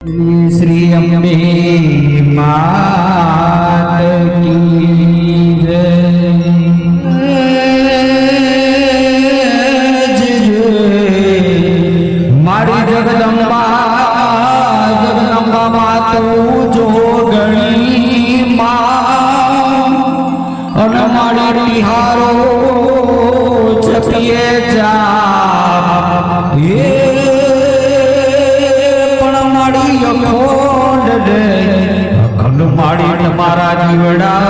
શ્રી અંબે માત કી જય મારી જગદંબા જગદંબા માતો જોગણી મા અને મારી બિહાર દે અખંડ માડી તમારા જીવડા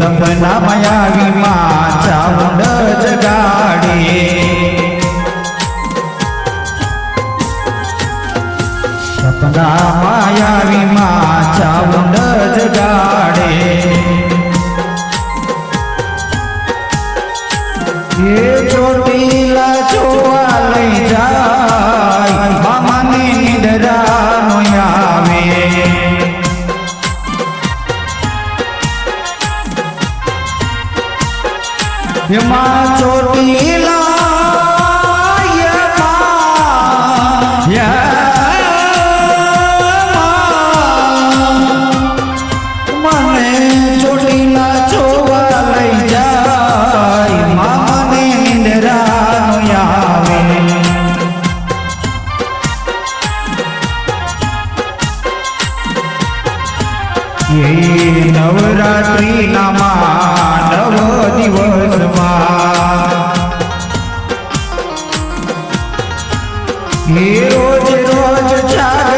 સપના મયાવી માં ચાઉંડ જગાડે સપના માયાવી માં ચાઉંડ જગાડે રોજ રોજ ચાર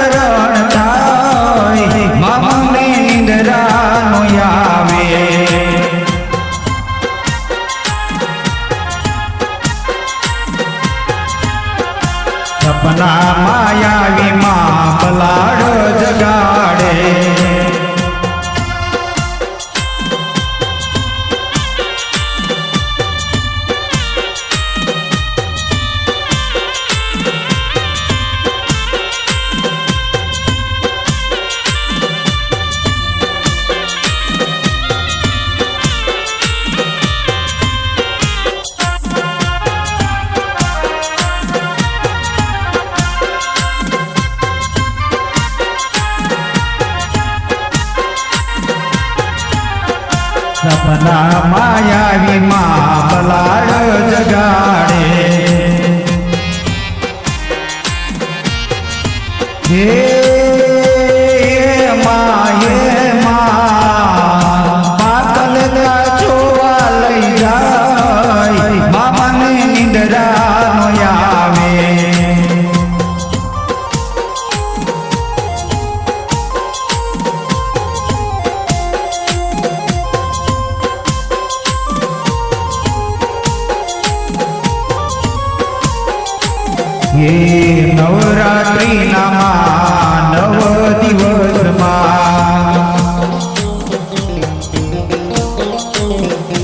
மாயாவின்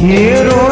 hero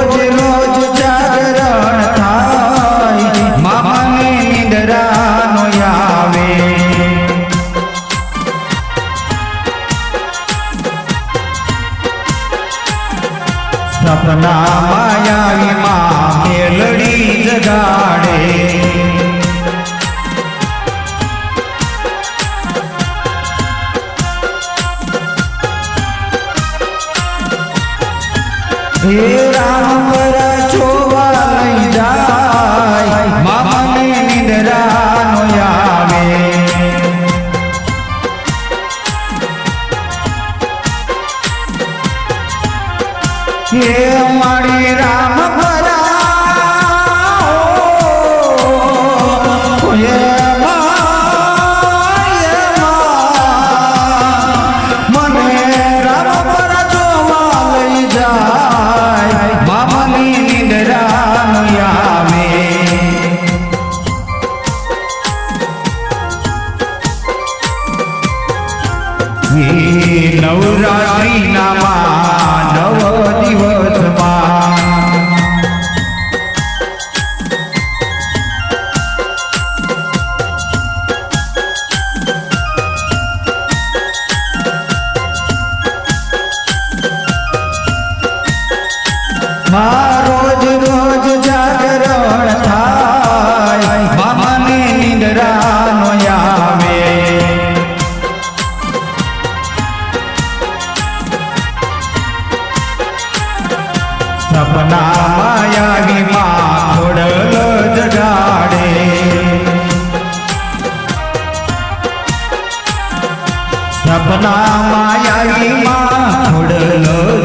સપના માયા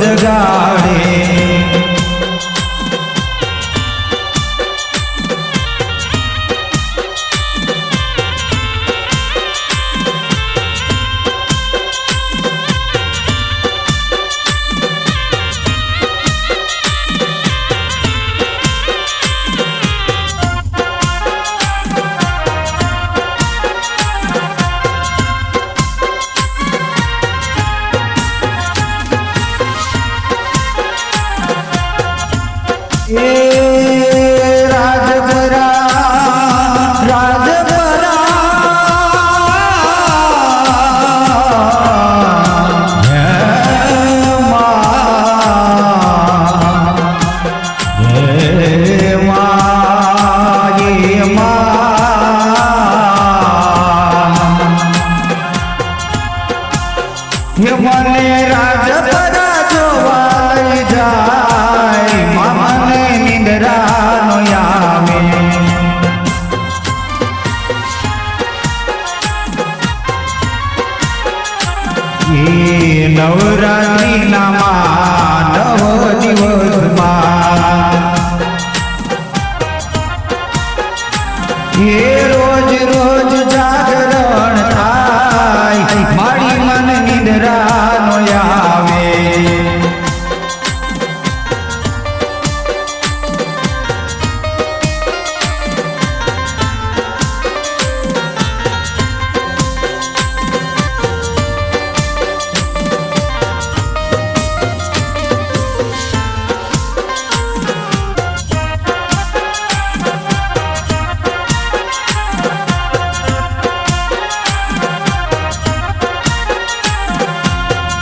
જગાડે. મને રાજ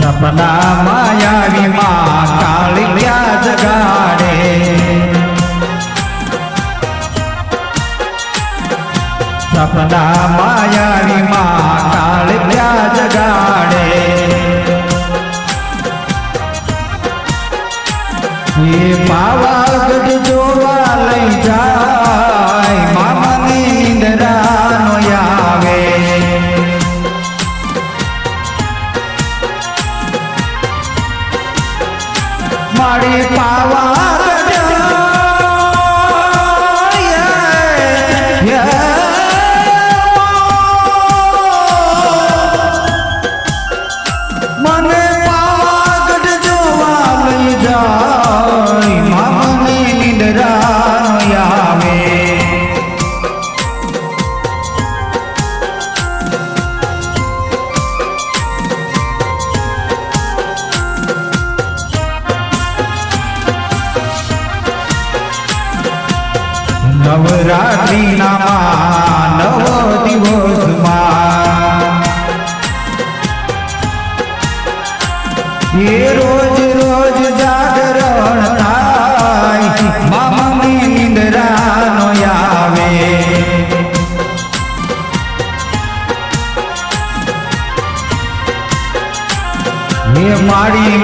સપના માયાવી માં કાળી ક્યાં જગાડે સપના માયાવી માં કાળી ક્યાં જગાડે એ એ રોજ રોજ જાગરણ થાય. મામાની નિંદરાનો આવે. મારી